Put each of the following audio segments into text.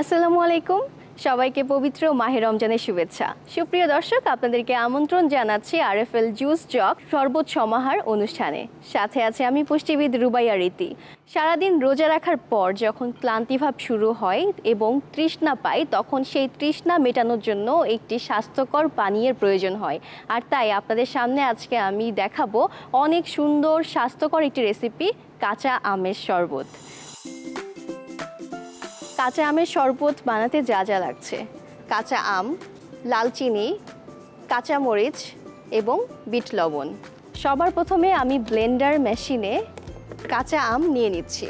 আসসালামু আলাইকুম। সবাইকে পবিত্র মাহে রমজানের শুভেচ্ছা। সুপ্রিয় দর্শক, আপনাদেরকে আমন্ত্রণ জানাচ্ছি আর এফ এল জুস জক শরবত সমাহার অনুষ্ঠানে। সাথে আছে আমি পুষ্টিবিদ রুবাইয়া রীতি। সারাদিন রোজা রাখার পর যখন ক্লান্তিভাব শুরু হয় এবং তৃষ্ণা পাই, তখন সেই তৃষ্ণা মেটানোর জন্য একটি স্বাস্থ্যকর পানীয়ের প্রয়োজন হয়। আর তাই আপনাদের সামনে আজকে আমি দেখাবো অনেক সুন্দর স্বাস্থ্যকর একটি রেসিপি, কাঁচা আমের শরবত। কাঁচা আমের শরবত বানাতে যা যা লাগছে। কাঁচা আম লালচিনি কাঁচা মরিচ এবং বিট লবণ। সবার প্রথমে আমি ব্লেন্ডার মেশিনে কাঁচা আম নিয়ে নিচ্ছি।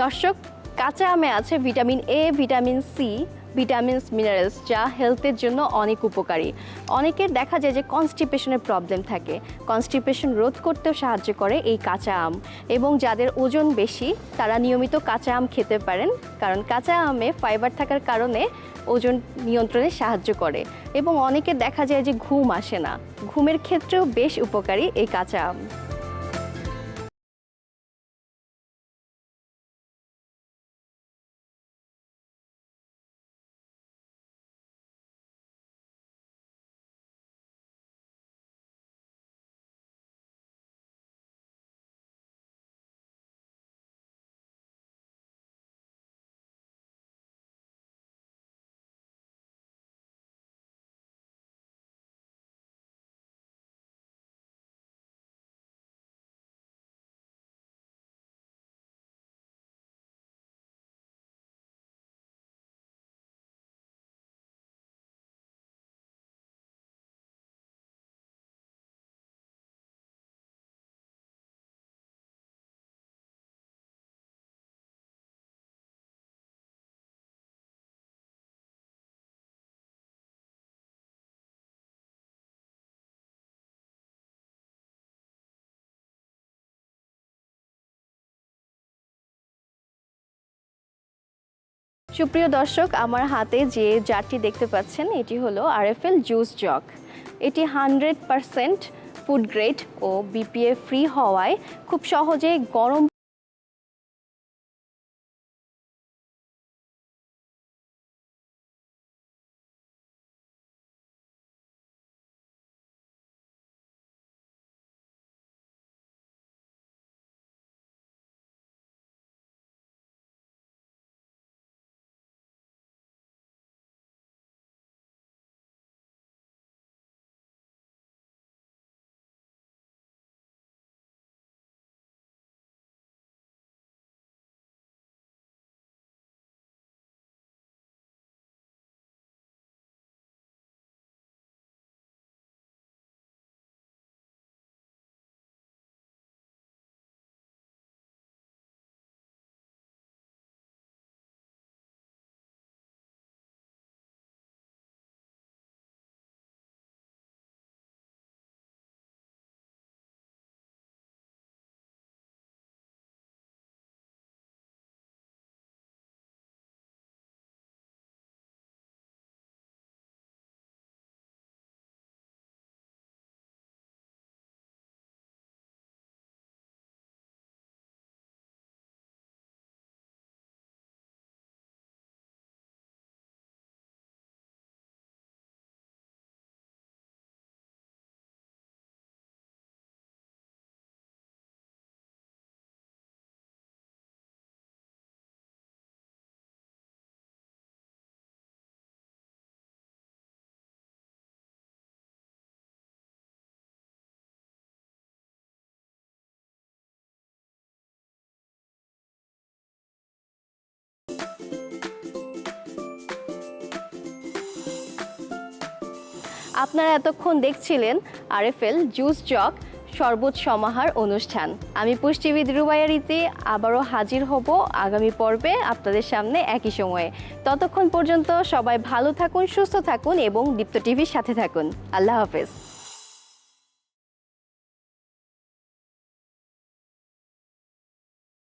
দর্শক, কাঁচা আমে আছে vitamin A vitamin C vitamins, minerals, যা হেলথের জন্য অনেক উপকারী। অনেকের দেখা যায় যে কনস্টিপেশনের প্রবলেম থাকে। কনস্টিপেশন রোধ করতেও সাহায্য করে এই কাঁচা আম। এবং যাদের ওজন বেশি, তারা নিয়মিত কাঁচা আম খেতে পারেন, কারণ কাঁচা আমে ফাইবার থাকার কারণে ওজন নিয়ন্ত্রণে সাহায্য করে। এবং অনেকে দেখা যায় যে ঘুম আসে না। ঘুমের ক্ষেত্রেও বেশ উপকারী এই কাঁচা আম। সুপ্রিয় দর্শক, আমার হাতে যে জারটি দেখতে পাচ্ছেন, এটি হলো আরএফএল জুস জগ। এটি হান্ড্রেড পারসেন্ট ফুড গ্রেড ও বিপিএ ফ্রি হওয়ায় খুব সহজে গরম আপনারা এতক্ষণ দেখছিলেন আরএফএল জুস জক সর্বোচ্চ সমাহার অনুষ্ঠান। আমি পুষ্টিবিদ রুবাইয়া রীতি, আবারও হাজির হব আগামী পর্বে আপনাদের সামনে একই সময়ে। ততক্ষণ পর্যন্ত সবাই ভালো থাকুন, সুস্থ থাকুন এবং দীপ্ত টিভির সাথে থাকুন। আল্লাহ হাফেজ।